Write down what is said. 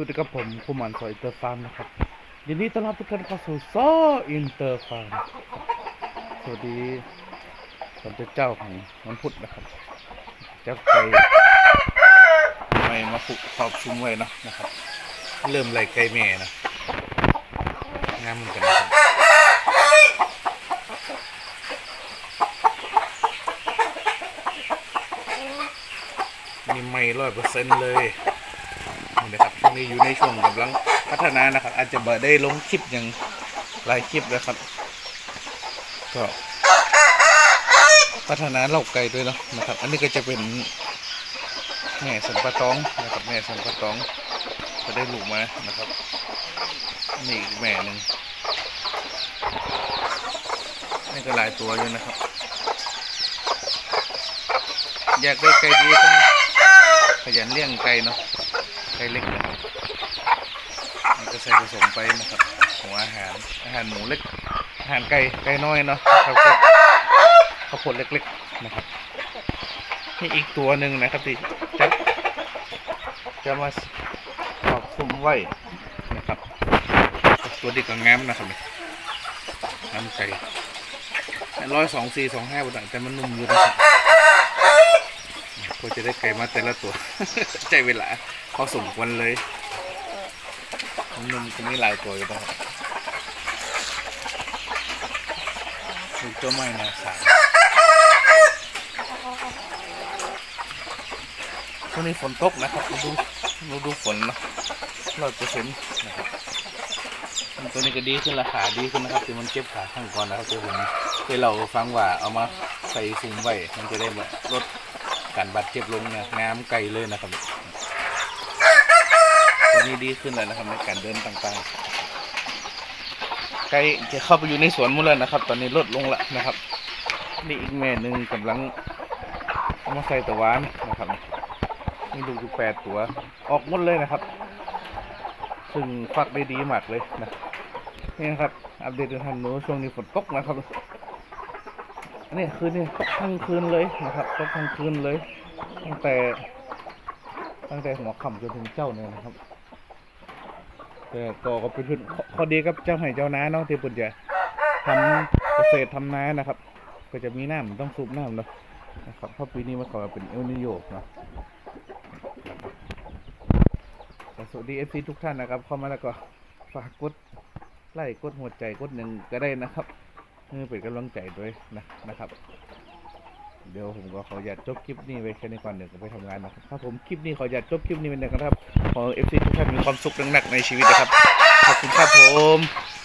วัสดีครับผมคุมันซอยอินเตอร์ฟาร์มนะครับยินดีต้อนรับทุกท่านเข้าสู่ซออินเตอร์ฟาร์มสวัสดีผมเป็นเจ้าของมันพุทธนะครับจ้าไก่ไม่มาผูกขอบซุ้มไว้นะนะครับ เริ่มไล่ไก่แม่นะงามเหมือนกันนะครับมีไม่ร้อยเปอร์เซ็นต์เลย นะครับช่วงนี้อยู่ในช่วงกำลังพัฒนานะครับ อาจจะเบิดได้ลงคลิปอย่างหลายคลิปแล้วครับ ก็พัฒนาเล่าไก่ด้วยเนาะนะครับ อันนี้ก็จะเป็นแม่สันปะตองนะครับแม่สันปะตองก็ได้ลูกมานะครับนี่อีกแม่หนึ่งนี่ก็หลายตัวอยู่นะครับ อยากได้ไก่ดีต้องขยันเลี้ยงไก่เนาะ ไก่เล็กนะครับมันก็ใส่ผสมไปนะครับของอาหารอาหารหมูเล็ก อาหารไก่ไก่น้อยเนาะครับก็ข้าวโพดเล็กๆนะครับนี่อีกตัวหนึ่งนะครับที่จะจะมาขอบคุมไว้นะครับตัวดีกว่าง้มนะครับเนี่ยน้ำไก่ร้อยสองสี่สองห้าว่างแต่มันนุ่มอยู่นะครับ ก็จะได้ไก่มาแต่ละตัว ใจเวลาพอสมควรเลยนุ่มก็มีหลายตัวอยู่นะครับดูตัวใหม่นะสามช่วงนี้ฝนตกนะครับมาดูมาดูฝนเนาะร้อยเปอร์เซ็นต์นะครับตัวนี้ก็ดีขึ้นราคาดีขึ้นนะครับที่มันเก็บขาข้างก่อนนะครับที่ผมที่เราฟังว่าเอามาใส่ซุ้มไว้มันจะได้แบบลด การบาดเจ็บลงนะน้ำไกลเลยนะครับตัวนี้ดีขึ้นแล้วนะครับในการเดินต่างๆไก่จะเข้าไปอยู่ในสวนมุแล้วนะครับ ตอนนี้ลดลงละนะครับ นี่อีกแม่หนึ่งกำลังเอามาใส่ตะวานนะครับนี่ลูกอยู่แปดตัว ออกหมดเลยนะครับ ซึ่งฟักได้ดีมากเลยนะนี่นะครับ อัปเดตให้ท่านรู้ช่วงนี้ฝนตกนะครับ อันนี้คืนนี่ทั้งคืนเลยนะครับตกทั้งคืนเลย ตั้งแต่ ตั้งแต่หัวค่ำจนถึงเจ้าเนี่ยนะครับ แต่ก็ก็เป็นข้อดีกับเจ้าไห่เจ้านาเนาะที่ปุ่นจะทำเกษตรทำนานะครับ ก็จะมีน้ำต้องสูบน้ำเนาะนะครับเพราะปีนี้มันก็เป็นเอลนิโยเนาะสวัสดีเอฟซีทุกท่านนะครับ เข้ามาแล้วก็ฝากกดไลค์กดหัวใจกดหนึ่งก็ได้นะครับ ให้เป็นกำลังใจด้วยนะนะครับ เดี๋ยวผมก็ขออนุญาตจบคลิปนี้ไว้แค่นี้ก่อนเดี๋ยวผมไปทำงานนะครับผมคลิปนี้ขออนุญาตจบคลิปนี้เป็นนะครับขอเอฟซีทุกท่านมีความสุขหนักๆในชีวิตนะครับขอบคุณครับผม